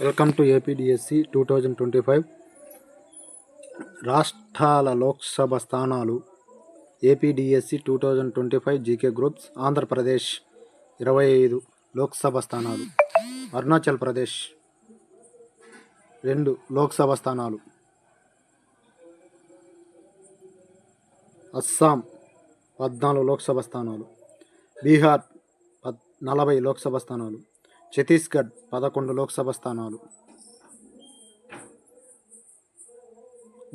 Welcome to APDSC two thousand twenty five రాష్ట్రాల లోక్సభ స్థానాలు APDSC two thousand twenty five GK groups Andhra Pradesh ఇరవై ఐదు లోక్సభ స్థానాలు అరుణాచల్ ప్రదేశ్ రెండు లోక్సభ స్థానాలు అస్సాం పద్నాలుగు లోక్సభ స్థానాలు బీహార్ పద్ నలభై లోక్సభ స్థానాలు ఛత్తీస్గఢ్ పదకొండు లోక్సభ స్థానాలు.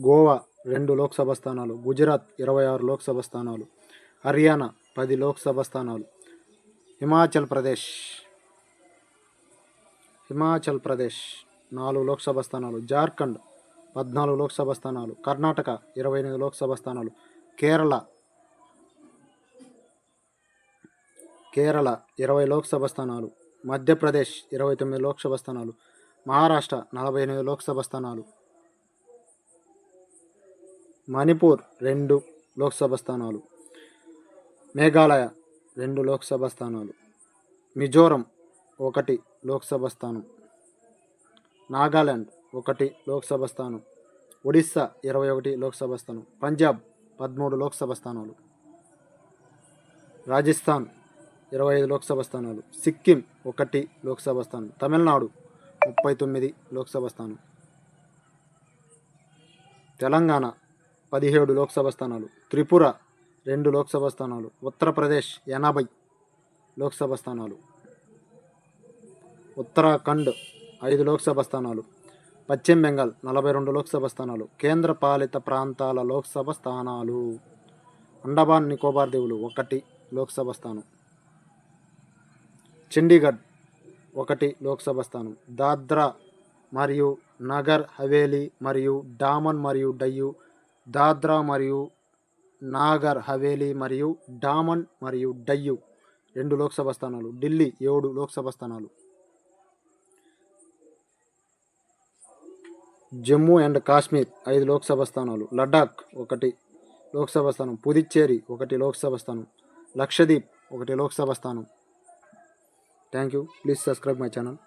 గోవా రెండు లోక్సభ స్థానాలు. గుజరాత్ ఇరవై ఆరు లోక్సభ స్థానాలు. హర్యానా పది లోక్సభ స్థానాలు. హిమాచల్ ప్రదేశ్ హిమాచల్ ప్రదేశ్ నాలుగు లోక్సభ స్థానాలు. జార్ఖండ్ పద్నాలుగు లోక్సభ స్థానాలు. కర్ణాటక ఇరవై ఎనిమిది లోక్సభ స్థానాలు. కేరళ కేరళ ఇరవై లోక్సభ స్థానాలు. మధ్యప్రదేశ్ ఇరవై తొమ్మిది లోక్సభ స్థానాలు మహారాష్ట్ర నలభై ఎనిమిది లోక్సభ స్థానాలు మణిపూర్ రెండు లోక్సభ స్థానాలు మేఘాలయ రెండు లోక్సభ స్థానాలు మిజోరం ఒకటి లోక్సభ స్థానం నాగాల్యాండ్ ఒకటి లోక్సభ స్థానం ఒడిస్సా ఇరవై ఒకటి లోక్సభ స్థానం పంజాబ్ పదమూడు లోక్సభ స్థానాలు రాజస్థాన్ ఇరవై ఐదు లోక్సభ స్థానాలు. సిక్కిం ఒకటి లోక్సభ స్థానం. తమిళనాడు ముప్పై తొమ్మిది లోక్సభ స్థానం. తెలంగాణ పదిహేడు లోక్సభ స్థానాలు. త్రిపుర రెండు లోక్సభ స్థానాలు. ఉత్తరప్రదేశ్ ఎనభై లోక్సభ స్థానాలు. ఉత్తరాఖండ్ ఐదు లోక్సభ స్థానాలు. పశ్చిమ బెంగాల్ నలభై రెండు లోక్సభ స్థానాలు. కేంద్ర పాలిత ప్రాంతాల లోక్సభ స్థానాలు. అండమాన్ నికోబార్ దీవులు ఒకటి లోక్సభ స్థానం. చండీగఢ్ ఒకటి లోక్సభ స్థానం. దాద్రా మరియు నగర్ హవేలీ మరియు డామన్ మరియు డయ్యు దాద్రా మరియు నాగర్ హవేలీ మరియు డామన్ మరియు డయ్యు రెండు లోక్సభ స్థానాలు. ఢిల్లీ ఏడు లోక్సభ స్థానాలు. జమ్మూ అండ్ కాశ్మీర్ ఐదు లోక్సభ స్థానాలు. లడాక్ ఒకటి లోక్సభ స్థానం. పుదుచ్చేరి ఒకటి లోక్సభ స్థానం. లక్షద్వీప్ ఒకటి లోక్సభ స్థానం. Thank you please subscribe my channel